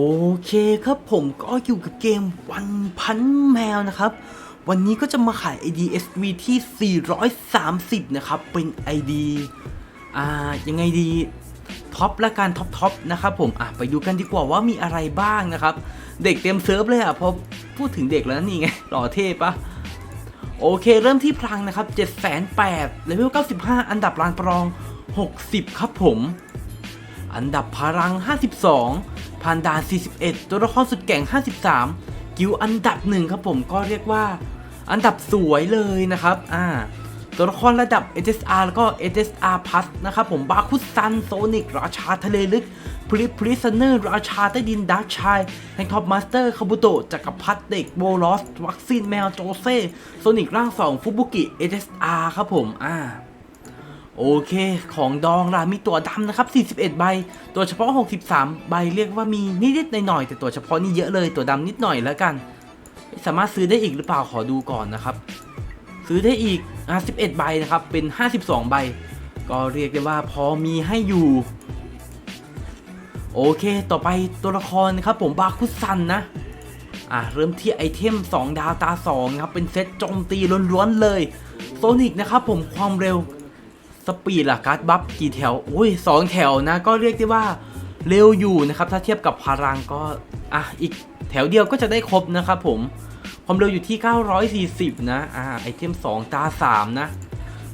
โอเคครับผมก็อยู่กับเกมวันพันแมวนะครับ วันนี้ก็จะมาขาย ID SV ที่ 430 นะครับ เป็น ID อ่า ยังไงดี ท็อปและการท็อปท็อปนะครับผม อะ ไปดูกันดีกว่าว่ามีอะไรบ้างนะครับ เด็กเต็มเซิร์ฟเลยอะพอพูดถึงเด็กแล้วนี่ไง หล่อเท่ปะโอเค เริ่มที่พลังนะครับ7 8 0 0เลเวล95 อันดับลานประลอง 60 ครับผม อันดับพลัง 52 พันดาน 41 ตัวละครสุดแก่ง 53 กิวอันดับหนึ่งครับผมก็เรียกว่าอันดับสวยเลยนะครับ อ่า ตัวละครระดับ HSR แล้วก็ HSR Plus นะครับผมบาคุซันโซนิกราชาทะเลลึกพริพริซเนอร์ราชาใต้ดินดาร์กชายแห่งท็อปมาสเตอร์คาบุโตะจักรพรรดิเด็กโบลอส วัคซีนแมวโจเซ่โซนิกร่างสองฟุบุกิ HSR ครับผม อ่า โอเค ของดองล่ะมีตัวดำนะครับ 41 ใบ ตัวเฉพาะ 63 ใบเรียกว่ามีนิดๆหน่อยๆแต่ตัวเฉพาะนี่เยอะเลยตัวดำนิดหน่อยแล้วกัน สามารถซื้อได้อีกหรือเปล่าขอดูก่อนนะครับ ซื้อได้อีกอะ11ใบนะครับ เป็น 52 ใบ ก็เรียกได้ว่าพอมีให้อยู่ โอเค ต่อไปตัวละครนะครับผมบาคุซันนะอะเริ่มที่ไอเทม 2 ดาวตา2นะครับเป็นเซตโจมตีล้วนๆเลยโซนิกนะครับผมความเร็ว สปีดล่ะการ์ดบัฟกี่แถวอุ้ยสองแถวนะ ก็เรียกได้ว่าเร็วอยู่นะครับ ถ้าเทียบกับพลังก็อะอีกแถวเดียวก็จะได้ครบนะครับผมความเร็วอยู่ที่ 940 นะอ่าไอเทม 2 ตา 3 นะ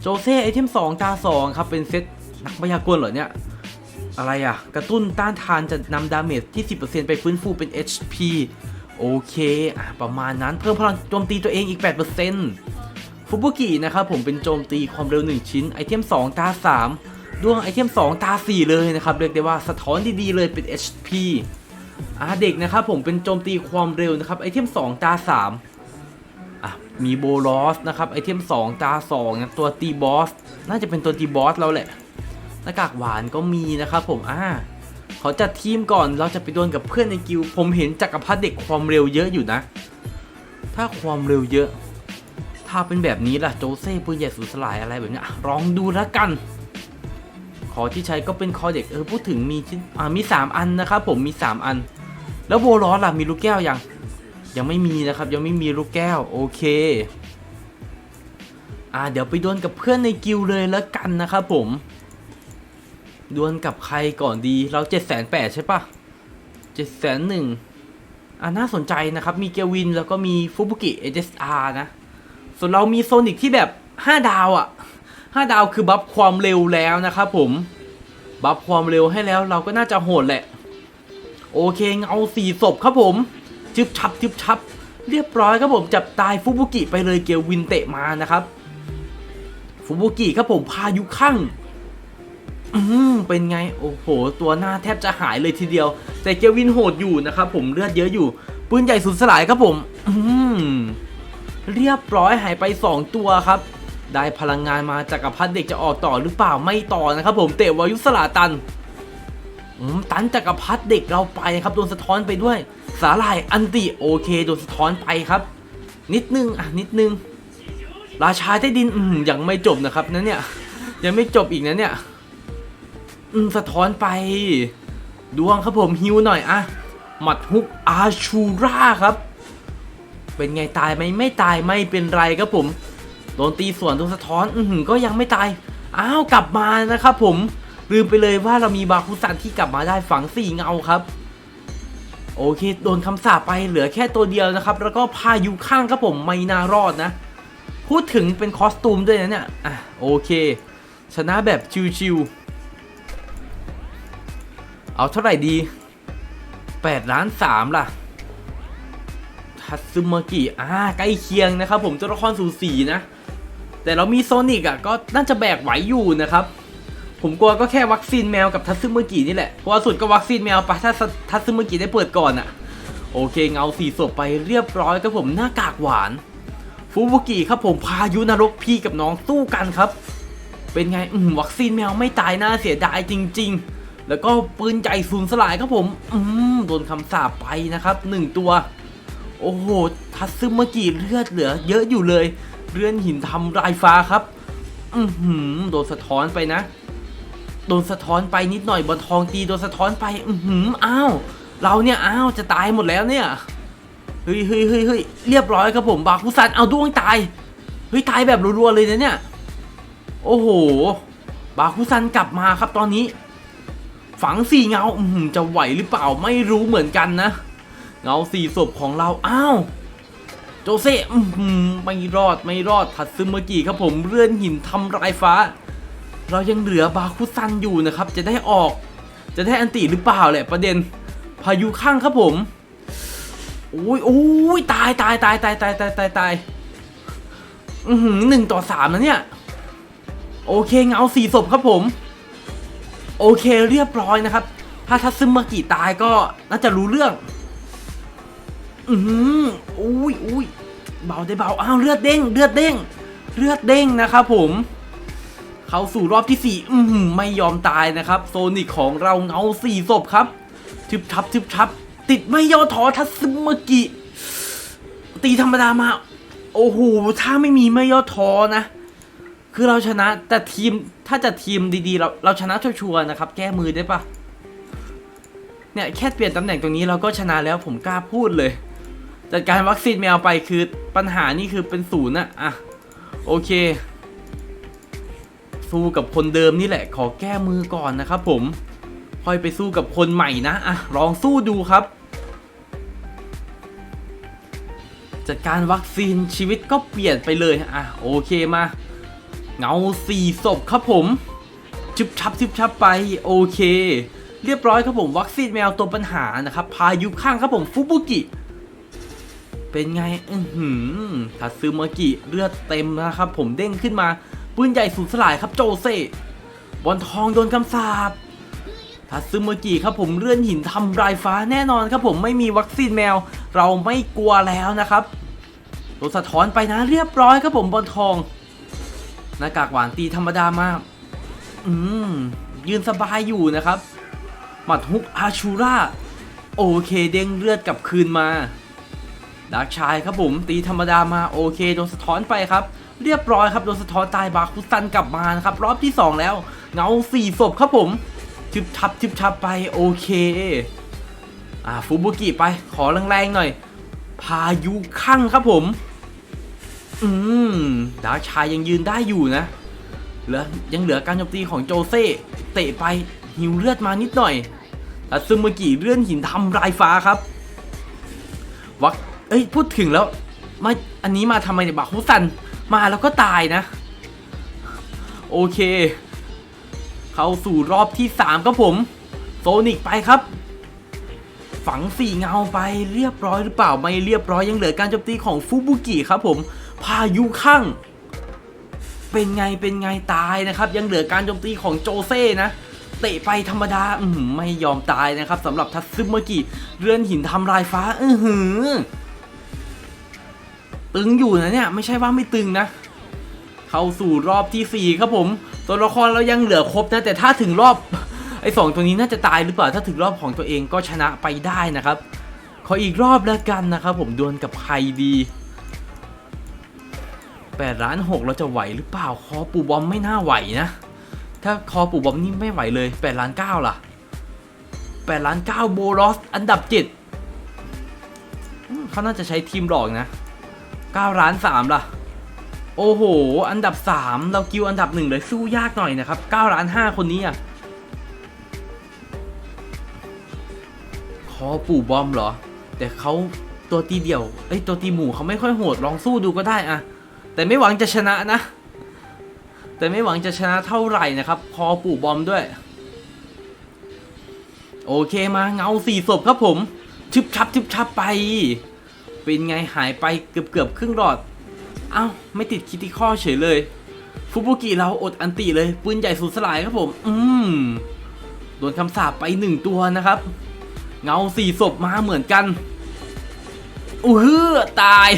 โจเซ่ไอเทม 2 ตา 2 ครับ เป็นเซตนักพยากลเหรอเนี่ย อะไรอะกระตุ้นต้านทานจะนำดาเมจที่ 10%ไปฟื้นฟูเป็น HP โอเค อะ ประมาณนั้นเพิ่มพลังโจมตีตัวเองอีก 8% ฟุบุกินะครับผมเป็นโจมตีความเร็ว 1 ชิ้น ไอเทม 2 ตา 3 ดวงไอเทม 2 ตา 4 เลยนะครับ เรียกได้ว่าสะท้อนดีๆเลยเป็น HP อ่าเด็กนะครับผมเป็นโจมตีความเร็วนะครับไอเทม 2 ตา 3 อะ มีโบลอสนะครับไอเทม 2 ตา2นะตัวตีบอส น่าจะเป็นตัวตีบอสแล้วแหละหน้ากากหวานก็มีนะครับผมอ่าขอจัดทีมก่อนเราจะไปดวลกับเพื่อนในกิลผมเห็นจักรพรรดิเด็กความเร็วเยอะอยู่นะ ถ้าความเร็วเยอะ ถ้าเป็นแบบนี้ล่ะโจเซ่ปืนใหญ่สูญสลายอะไรแบบนี้ลองดูแล้วกัน ขอที่ใช้ก็เป็นคอเด็กเออพูดถึงมีชิ้นอ่ามี 3 อันนะครับผมมี 3 อัน แล้วโบลอสล่ะมีลูกแก้วยัง ยังไม่มีนะครับ ยังไม่มีลูกแก้วโอเคอ่าเดี๋ยวไปดวลกับเพื่อนในกิลเลยแล้วกันนะครับผมดวลกับใครก่อนดีเราเจ็ดแสนแปดใช่ปะเจ็ดแสนหนึ่งอ่าน่าสนใจนะครับ มีเกวินแล้วก็มีฟุบุกิเอเจสอาร์นะ ส่วนเรามีโซนิกที่แบบห้าดาวอะ่ะห้าดาวคือบัฟความเร็วแล้วนะครับผม บัฟความเร็วให้แล้วเราก็น่าจะโหดแหละ โอเคเงาสี่ศพครับผมจึบชับจึบชับ เรียบร้อยครับผมจับตายฟุบุกิไปเลยเกียววินเตะมานะครับฟุบุกิครับผมพายุข้างอืมเป็นไง โอ้โห ตัวหน้าแทบจะหายเลยทีเดียว แต่เกียวินโหดอยู่นะครับผมเลือดเยอะอยู่ ปืนใหญ่สุดสลายครับผม อืม เรียบร้อยหายไป 2 ตัวครับ ได้พลังงานมาจากรพัฒเด็กจะออกต่อหรือเปล่าไม่ต่อนะครับ ผมเตะวายุสลาตันตันจักรพัฒเด็กเราไปครับโดนสะท้อนไปด้วย สาลายอันติโอเคโดนสะท้อนไปครับ นิดนึงอะนิดนึง ราชาใต้ดินอืมยังไม่จบนะครับนะเนี่ยยังไม่จบอีกนะเนี่ย อืมสะท้อนไป ดวงครับผมฮิวหน่อยอะหมัดฮุกอาชูราครับ เป็นไงตายไหมไม่ตายไม่เป็นไรครับผม โดนตีส่วนโดนสะท้อนอือหือก็ยังไม่ตาย อ้าวกลับมานะครับผม ลืมไปเลยว่าเรามีบาคุซันที่กลับมาได้ฝังสี่เงาครับ โอเค โดนคำสาปไปเหลือแค่ตัวเดียวนะครับ แล้วก็พายุข้างครับผมไม่น่ารอดนะ พูดถึงเป็นคอสตูมด้วยนะเนี่ยอะโอเค ชนะแบบชิวๆเอาเท่าไหร่ดี8ล้าน3ล่ะ ทัตซึมากิอ่าใกล้เคียงนะครับผมตัวละครสูสีนะ แต่เรามีโซนิกอะก็น่าจะแบกไหวอยู่นะครับ ผมกลัวก็แค่วัคซีนแมวกับทัตซึมากินี่แหละเพราะว่าสุดก็วัคซีนแมวไปถ้าทัตซึมากิได้เปิดก่อนอะ โอเคเงาสีศพไปเรียบร้อยครับผมหน้ากากหวานฟูบุกิครับผมพายุนรกพี่กับน้องสู้กันครับ เป็นไงอืมวัคซีนแมวไม่ตายน่าเสียดายจริง ๆ แล้วก็ปืนใหญ่สูญสลายครับผม อืมโดนคำสาปไปนะครับหนึ่งตัว โอ้โห ทัตซึมากิเลือดเหลือ เยอะอยู่เลย เรือนหินทำลายฟ้าครับ อือหือโดนสะท้อนไปนะ โดนสะท้อนไปนิดหน่อยบนทองตีโดนสะท้อนไป อือหืออ้าว เราเนี่ยอ้าวจะตายหมดแล้วเนี่ยเฮ้ยเฮ้ยเฮ้ยเฮ้ยเรียบร้อยครับผมบาคุซันเอาด้วงตาย เฮ้ยตายแบบรัวๆเลยนะเนี่ย โอ้โห บาคุซันกลับมาครับตอนนี้ ฝังสี่เงาอืมจะไหวหรือเปล่าไม่รู้เหมือนกันนะ เงาสี่ศพของเรา อ้าว โจเซ่ไม่รอดไม่รอดทัดซึมเมื่อกี้ครับผมเลื่อนหินทำลายฟ้า เรายังเหลือบาคุซันอยู่นะครับ จะได้ออก จะได้อันติหรือเปล่าแหละประเด็น พายุข้างครับผมโอ้ยโอ้ยตายตายตายตายตายตายตายตายอือหนึ่งต่อสามนะเนี่ย โอเคเงาสี่ศพครับผม โอเคเรียบร้อยนะครับ ถ้าทัตซึมมากิตายก็น่าจะรู้เรื่อง อืมอุ้ยอุ้ยเบาได้เบาอ้าวเลือดเด้งเลือดเด้งเลือดเด้งนะครับผม เข้าสู่รอบที่สี่อือหือไม่ยอมตายนะครับ โซนิกของเราเงาสี่ศพครับทึบทับทึบทับ ติดไม่ย่อท้อทัตซึมกิ ตีธรรมดามา โอ้โหถ้าไม่มีไม่ย่อท้อนะ คือเราชนะแต่ทีมถ้าจะทีมดีๆ เราเราชนะชัวร์นะครับ แก้มือได้ปะเนี่ยแค่เปลี่ยนตำแหน่งตรงนี้เราก็ชนะแล้วผมกล้าพูดเลย จัดการวัคซีนแมวไปคือปัญหานี่คือเป็นศูนย์นะอะโอเค สู้กับคนเดิมนี่แหละ ขอแก้มือก่อนนะครับผมค่อยไปสู้กับคนใหม่นะอะลองสู้ดูครับ จัดการวัคซีนชีวิตก็เปลี่ยนไปเลยอะโอเคมาเงาสี่ศพครับผมชุบชับชุบชับไปโอเค เรียบร้อยครับผมวัคซีนแมวตัวปัญหานะครับพายุข้างครับผมฟุบุกิ เป็นไงอือหือทัตซึมากิเลือดเต็มนะครับ ผมเด้งขึ้นมา ปืนใหญ่สูญสลายครับโจเซ่บอลทองโดนคำสาปทัตซึมากิครับผมเลื่อนหินทำลายฟ้าแน่นอนครับผมไม่มีวัคซีนแมว เราไม่กลัวแล้วนะครับโดนสะท้อนไปนะเรียบร้อยครับผมบอลทอง หน้ากากหวานตีธรรมดามาก อืมยืนสบายอยู่นะครับ หมัดฮุกอาชูราโอเคเด้งเลือดกลับคืนมา ดาร์กชายครับผมตีธรรมดามาโอเคโดนสะท้อนไปครับ เรียบร้อยครับโดนสะท้อนตายบาคุซันกลับมานะครับรอบที่ 2 แล้ว เงาสี่ศพครับผมทึบทับทึบทับไปโอเคอ่าฟูบุกิไปขอแรงๆหน่อย พายุข้างครับผม อืมดาชายยังยืนได้อยู่นะเหลือยังเหลือการโจมตีของโจเซ่เตะไปหิวเลือดมานิดหน่อยแต่ซึมกิเลื่อนหินทำลายฟ้าครับ วัก เอ้ยพูดถึงแล้วมาอันนี้มาทำไมเนี่ยบักฮุสันมาแล้วก็ตายนะ โอเค เข้าสู่รอบที่3ครับผม โซนิกไปครับ ฝังสี่เงาไปเรียบร้อยหรือเปล่าไม่เรียบร้อยยังเหลือการโจมตีของฟูบุกิครับผม พายุข้างเป็นไงเป็นไงตายนะครับ ยังเหลือการโจมตีของโจเซ่นะเตะไปธรรมดา อืไม่ยอมตายนะครับสำหรับทัตซึมเมื่อกี้เรือนหินทำลายฟ้า อือหือ ตึงอยู่นะเนี่ยไม่ใช่ว่าไม่ตึงนะเข้าสู่รอบที่สี่ครับผม ตัวละครเรายังเหลือครบนะแต่ถ้าถึงรอบไอ้สองตัวนี้น่าจะตายหรือเปล่าถ้าถึงรอบของตัวเองก็ชนะไปได้นะครับ ขออีกรอบแล้วกันนะครับผมดวลกับใครดีแปดล้านหกเราจะไหวหรือเปล่าคอปูบอมไม่น่าไหวนะ ถ้าคอปูบอมนี่ไม่ไหวเลยแปดล้านเก้าล่ะแปดล้านเก้าโบรอสอันดับเจ็ดอืมเขาน่าจะใช้ทีมหลอกนะ เก้าล้านสามล่ะ โอ้โห อันดับสามเรากิวอันดับหนึ่งเลยสู้ยากหน่อยนะครับเก้าล้านห้าคนนี้อะคอปู่บอมเหรอ แต่เขาตัวตีเดี่ยวเอ้ยตัวตีหมู่เขาไม่ค่อยโหดลองสู้ดูก็ได้อะ แต่ไม่หวังจะชนะนะ แต่ไม่หวังจะชนะเท่าไหร่นะครับ คอปู่บอมด้วย โอเคมาเงาสี่ศพครับผม ชึบชับชึบชับไป เป็นไงหายไปเกือบเกือบครึ่งหลอด เอ้าไม่ติดคิติข้อเฉยเลย ฟุบุกิเราอดอันติเลยปืนใหญ่สูญสลายครับผม อืมโดนคำสาปไปหนึ่งตัวนะครับ เงาสี่ศพมาเหมือนกันอู้ฮือตาย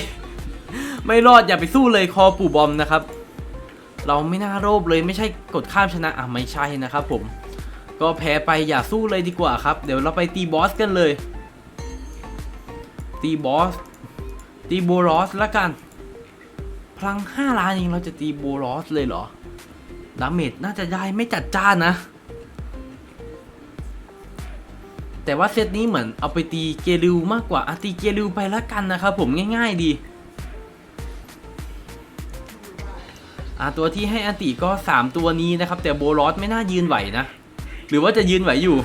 ไม่รอดอย่าไปสู้เลยคอปู่บอมนะครับ เราไม่น่าโลภเลยไม่ใช่กดข้ามชนะอะไม่ใช่นะครับผม ก็แพ้ไปอย่าสู้เลยดีกว่าครับ เดี๋ยวเราไปตีบอสกันเลย ตีบอส ตีโบรอสละกัน พลัง 5 ล้านเองเราจะตีโบรอสเลยเหรอ ดาเมจน่าจะได้ไม่จัดจ้านนะ แต่ว่าเซตนี้เหมือนเอาไปตีเกลิวมากกว่าอตีเกลิวไปล้วกันนะครับผมง่ายๆดีอ่าตัวที่ให้อันติก็ 3 ตัวนี้นะครับ แต่โบลอสไม่น่ายืนไหวนะ หรือว่าจะยืนไหวอยู่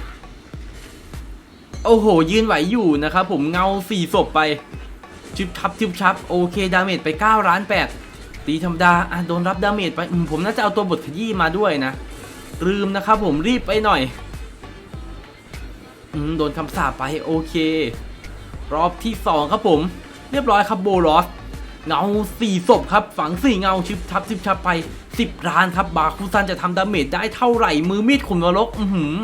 โอ้โห ยืนไหวอยู่นะครับผมเงาสี่ศพไป ชิบชับชิบชับโอเคดาเมจไป9ล้าน8ตีธรรมดาอะโดนรับดาเมจไปผมน่าจะเอาตัวบทขยี้มาด้วยนะลืมนะครับผมรีบไปหน่อยอืมโดนคำสาปไปโอเค รอบที่ 2 ครับผม เรียบร้อยครับโบลอสเงาสี่ศพครับ ฝังสี่เงาชิบทับชิบชับไป 10ล้านครับ บาคุซันจะทำดาเมจได้เท่าไหร่ มือมีดขุนนรก อือหือ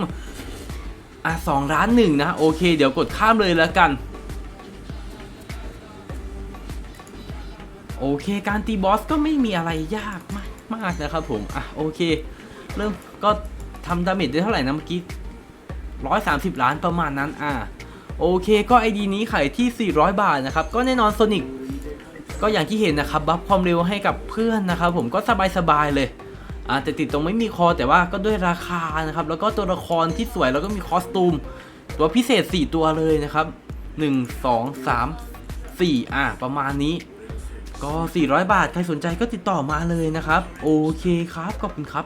อะสองล้านหนึ่งนะ โอเค เดี๋ยวกดข้ามเลยแล้วกัน โอเค การตีบอสก็ไม่มีอะไรยากมากมากนะครับผม อะโอเค เริ่มก็ทำดาเมจได้เท่าไหร่นะเมื่อกี้130ล้านประมาณนั้น อ่าโอเค ก็ไอดีนี้ขายที่ 400 บาทนะครับ ก็แน่นอนโซนิกก็อย่างที่เห็นนะครับ บัฟความเร็วให้กับเพื่อนนะครับ ผมก็สบายๆเลยอ่าแต่ติดตรงไม่มีคอแต่ว่าก็ด้วยราคานะครับ แล้วก็ตัวละครที่สวยแล้วก็มีคอสตูม ตัวพิเศษ 4 ตัวเลยนะครับ 1 2 3 4 อ่าประมาณนี้ ก็ 400 บาท ใครสนใจก็ติดต่อมาเลยนะครับ โอเคครับ ขอบคุณครับ